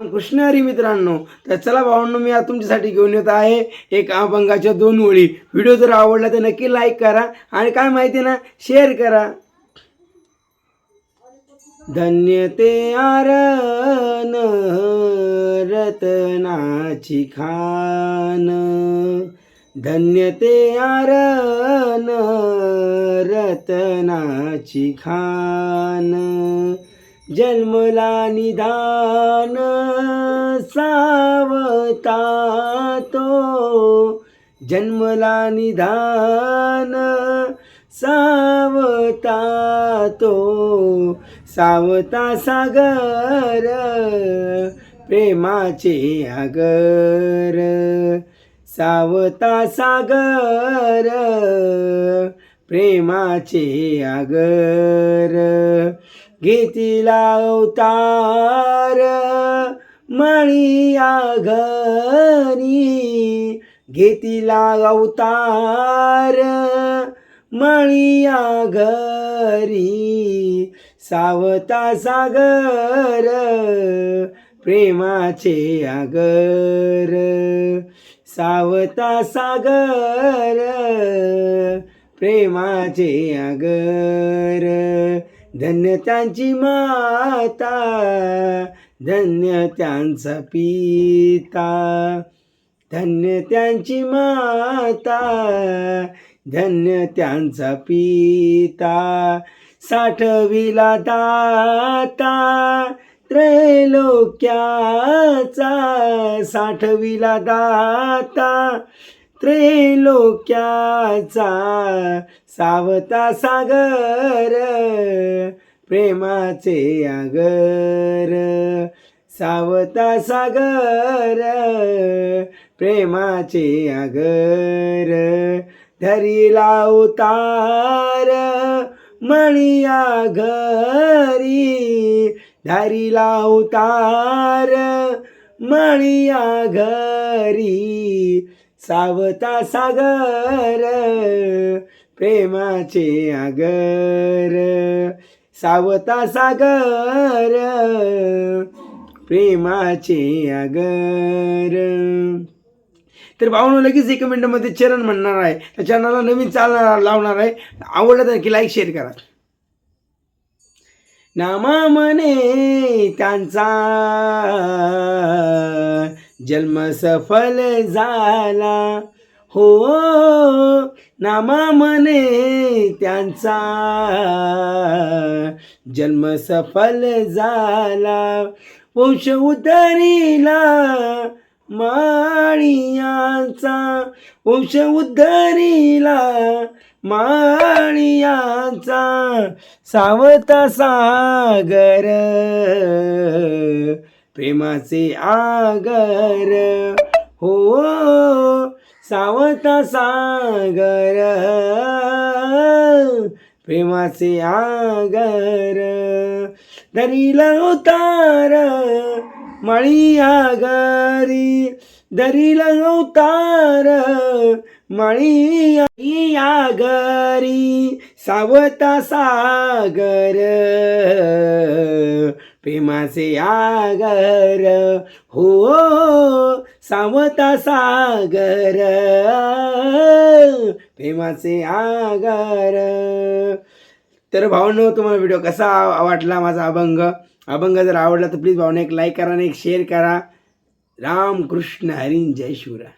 कृष्ण हरी मित्रांनो तर चला भावांनो मी आज तुमच्यासाठी घेऊन येत आहे एक अभंगाच्या दोन ओळी. व्हिडिओ जर आवडला तर नक्की लाईक करा आणि काय माहिती ना शेअर करा. धन्य ते आरण रतनाची खान. धन्य ते आरण रतनाची खान. जन्मला निदान सावता तो जन्मला निधान सावता तो सावता सागर प्रेमाचे आगर. सावता सागर प्रेमाचे आगर. घेतीला अवतार मळिया घरी. घेतीला अवतार मळिया घरी. सावता सागर प्रेमाचे आगर. सावता सागर प्रेमाचे आगर. धन्य त्यांची माता धन्य त्यांचा पिता. धन्य त्यांची माता धन्य त्यांचा पिता. साठविला दाता त्रैलोक्याचा साठविला दाता त्रैलोक्याचा सावता सागर प्रेमाचे आगर. सावता सागर प्रेमाचे आगर. धरीला उतार मणिया घरी. धरीला उतार मणिया घरी. सावता सागर प्रेमाचे आगर. सावता सागर प्रेमाचे आगर. तर भावनो लगेच एक मिनिटामध्ये चरण म्हणणार आहे. त्या चरणाला नवीन चालणार लावणार आहे. आवडलं तर की लाईक शेअर करा. नामा म्हणे त्यांचा जन्म सफल झाला. हो नामा म्हणे त्यांचा. जन्म सफल झाला. वंश उद्धरीला माळियांचा वंश उद्धरीला माळियांचा सावता सागर. प्रेमाचे आगर हो सावता सागर. प्रेमाचे आगर दरीला उतार माळी आगारी. दरीला अवतार माळी आगारी. सावता सागर. प्रेमाचे आगर हो सावता सागर. प्रेमाचे आगर. तर भावनो तुम्हाला व्हिडिओ कसा वाटला माझा अभंग? अभंग जर आवडला तर प्लीज भावना एक लाईक करा आणि एक शेअर करा. राम कृष्ण जय शिवराय.